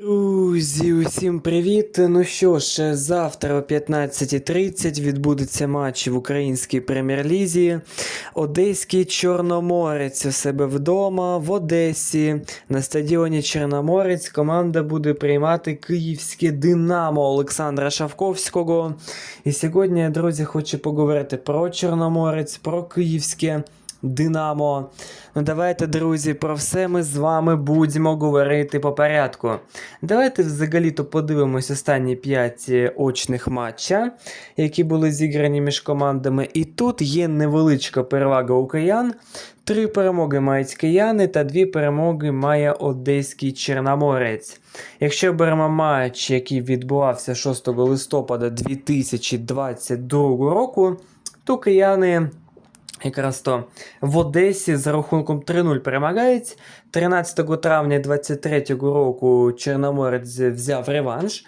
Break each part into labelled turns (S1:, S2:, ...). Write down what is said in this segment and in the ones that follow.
S1: Друзі, усім привіт! Ну що ж, завтра о 15.30 відбудеться матч в українській прем'єр-лізі. Одеський Чорноморець у себе вдома в Одесі. На стадіоні Чорноморець команда буде приймати київське Динамо Олександра Шавковського. І сьогодні, друзі, хочу поговорити про Чорноморець, про київське. Динамо. Ну давайте, друзі, про все ми з вами будемо говорити по порядку. Давайте взагалі-то подивимось останні 5 очних матча, які були зіграні між командами. І тут є невеличка перевага у киян. Три перемоги мають кияни та дві перемоги має одеський Чорноморець. Якщо беремо матч, який відбувався 6 листопада 2022 року, то кияни якраз то в Одесі за рахунком 3-0 перемагають. 13 травня 2023 року Чорноморець взяв реванш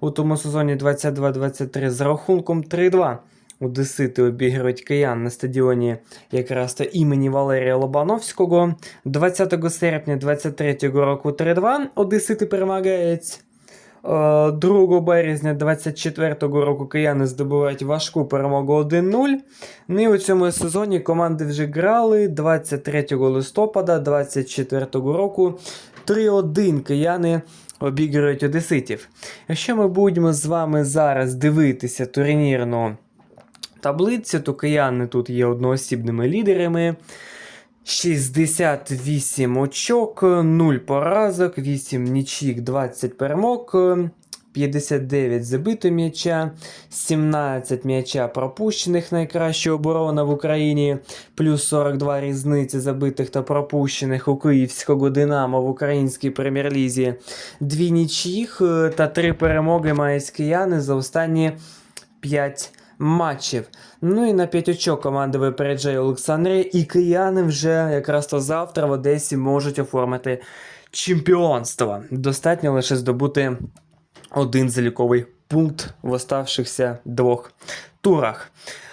S1: у тому сезоні 22-23 за рахунком 3-2. Одесити обіграють киян на стадіоні якраз то імені Валерія Лобановського. 20 серпня 23 року 3-2 Одесити перемагають. Е, 2 березня 24-го року кияни здобувають важку перемогу 1-0. Ну і у цьому сезоні команди вже грали 23 листопада 24-го року. 3-1 кияни обіграють одеситів. Якщо ми будемо з вами зараз дивитися турнірну таблицю, то кияни тут є одноосібними лідерами. 68 очок, 0 поразок, 8 нічік, 20 перемог, 59 забито м'яча, 17 м'яча пропущених, найкраща оборона в Україні, плюс 42 різниці забитих та пропущених у київського Динамо в українській прем'єр-лізі, 2 нічіх е, та 3 перемоги мають кияни за останні 5 матчів. Ну і на 5 очок команда випереджає Олександрія, і кияни вже якраз то завтра в Одесі можуть оформити чемпіонство. Достатньо лише здобути один заліковий пункт в оставшихся двох турах.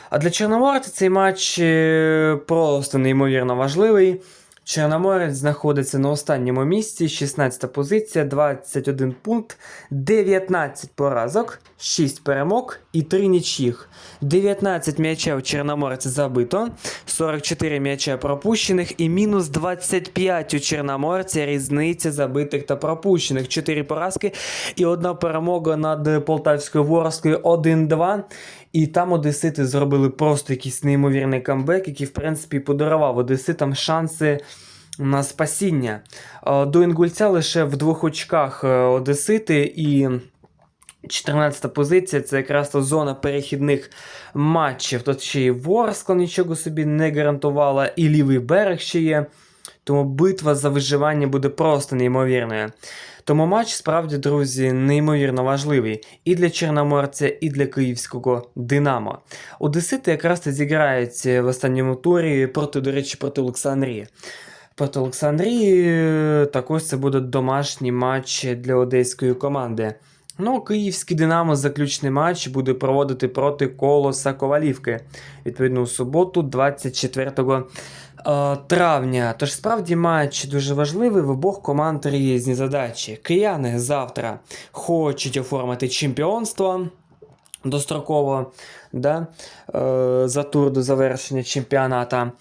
S1: А для Чорноморця цей матч е, просто неймовірно важливий. Чорноморець знаходиться на останньому місці, 16 позиція, 21 пункт, 19 поразок, 6 перемог і 3 нічіх. 19 м'ячів Чорноморець забито, 44 м'яча пропущених і мінус 25 у Чорноморця різниця забитих та пропущених. 4 поразки і одна перемога над Полтавською Ворскою 1-2. І там Одесити зробили просто якийсь неймовірний камбек, який, в принципі, подарував Одеситам шанси на спасіння. Е, До Інгульця лише в двох очках е, Одесити і. 14 позиція це якраз та зона перехідних матчів. Тут ще і Ворскла нічого собі не гарантувала, і лівий берег ще є. Тому битва за виживання буде просто неймовірною. Тому матч справді, друзі, неймовірно важливий і для Чорноморця, і для київського Динамо. Одесити якраз то зіграють в останньому турі проти, до речі, проти Олександрії. Проти Олександрії також це буде домашній матч для одеської команди. Ну, київський Динамо заключний матч буде проводити проти Колоса Ковалівки. Відповідно, у суботу, 24 е, травня. Тож справді матч дуже важливий. В обох команд різні задачі. Кияни завтра хочуть оформити чемпіонство. Достроково да, е, за тур до завершення чемпіоната.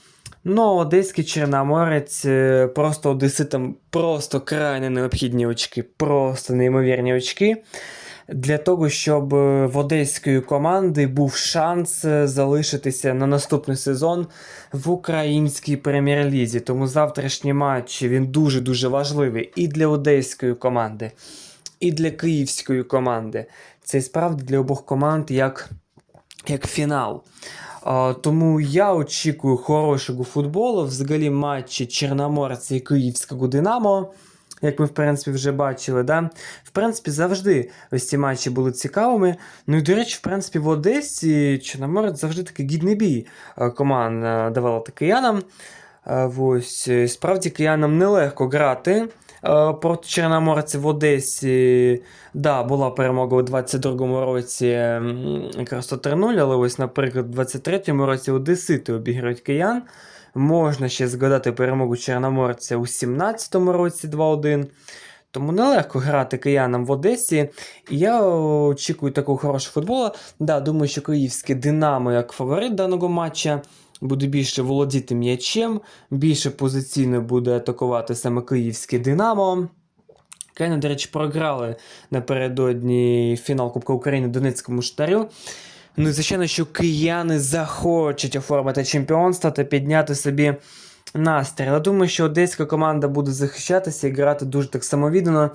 S1: Ну, одеський Чорноморець, е, просто одеситам просто крайне необхідні очки, просто неймовірні очки. Для того, щоб е, в одеської команди був шанс е, залишитися на наступний сезон в українській прем'єр-лізі. Тому завтрашній матч він дуже-дуже важливий і для одеської команди, і для київської команди. Це справді для обох команд як, як фінал. Тому я очікую хорошого футболу. Взагалі матчі Чорноморця і Київського Динамо. Як ми, в принципі, вже бачили, да? в принципі, завжди ось ці матчі були цікавими. Ну і, до речі, в принципі, в Одесі Чорноморець завжди такий гідний бій е, команда давала киянам. Е, Ось, е, справді киянам нелегко грати. Е, проти Чорноморця в Одесі да, була перемога у 22-му році якраз 3-0, але ось, наприклад, у 23-му році Одесити обіграють киян. Можна ще згадати перемогу Чорноморця у 17-му році 2-1. Тому нелегко грати киянам в Одесі. І я очікую такого хорошого футболу. Да, думаю, що київське Динамо як фаворит даного матча. Буде більше володіти м'ячем, більше позиційно буде атакувати саме київське Динамо. Кияни, до речі, програли напередодні фінал Кубка України Донецькому штарю. Ну і звичайно, що кияни захочуть оформити чемпіонство та підняти собі настрій. Але думаю, що одеська команда буде захищатися і грати дуже так самовіддано,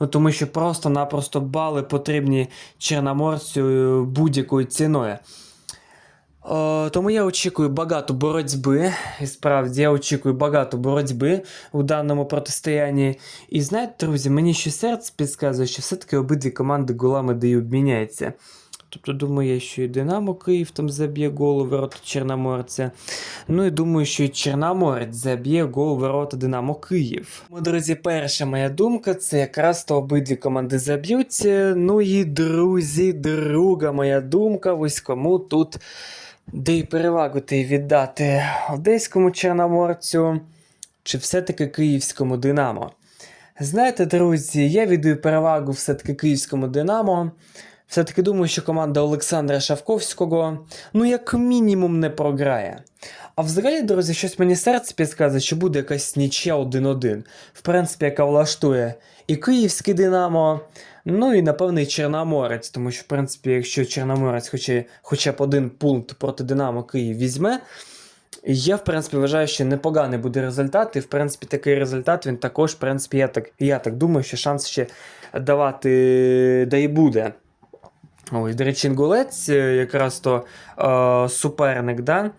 S1: ну, тому що просто-напросто бали потрібні Чорноморцю будь-якою ціною. Е, Тому я очікую багато боротьби. І справді я очікую багато боротьби у даному протистоянні. І знаєте, друзі, мені ще серце підказує, що все-таки обидві команди голами де й обміняються. Тобто, думаю, що і Динамо Київ там заб'є гол у ворота Чорноморця. Ну і думаю, що і Чорноморець заб'є гол у ворота Динамо Київ. Ну, друзі, перша моя думка це якраз то обидві команди заб'ють. Ну і друзі, друга моя думка, ось кому тут де й перевагу ти віддати одеському Чорноморцю чи все-таки київському Динамо. Знаєте, друзі, я віддаю перевагу все-таки київському Динамо. Все-таки думаю, що команда Олександра Шавковського, ну, як мінімум, не програє. А взагалі, друзі, щось мені серце підказує, що буде якась нічия 1-1. В принципі, яка влаштує і київське Динамо, ну і напевно і Чорноморець, тому що, в принципі, якщо Чорноморець хоче хоча б один пункт проти Динамо Київ візьме, я, в принципі, вважаю, що непоганий буде результат, і в принципі такий результат він також, в принципі, я так, я так думаю, що шанс ще давати да і буде. Ось, до речі, інгулець, е, якраз то е, суперник, да? е,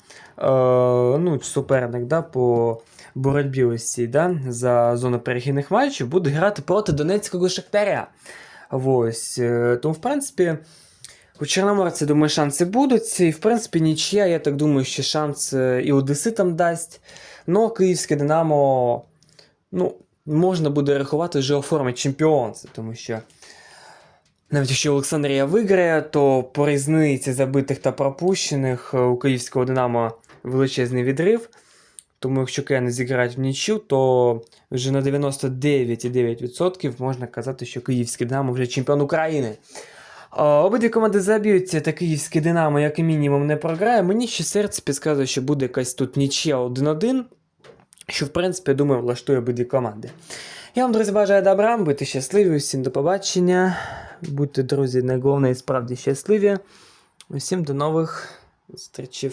S1: ну, суперник да, по боротьбі ось цій, да, за зону перехідних матчів, буде грати проти Донецького Шахтаря. Ось, е, тому, в принципі, у Чорноморці, думаю, шанси будуть. І, в принципі, нічия, я так думаю, що шанс е, і Одеситам дасть. Ну, київське Динамо, ну, можна буде рахувати, вже оформить чемпіонство, тому що. Навіть якщо Олександрія виграє, то по різниці забитих та пропущених е, у київського Динамо величезний відрив. Тому якщо кияни зіграють в нічю, то вже на 99,9% можна казати, що київський Динамо вже чемпіон України. Обидві команди заб'ються, та київське Динамо, як мінімум, не програє. Мені ще серце підказує, що буде якась тут нічия 1-1, що, в принципі, я думаю, влаштує обидві команди. Я вам, друзі, бажаю добра, будьте щасливі, усім до побачення. Будьте, друзі, найголовніше справді щасливі. Усім до нових зустрічей.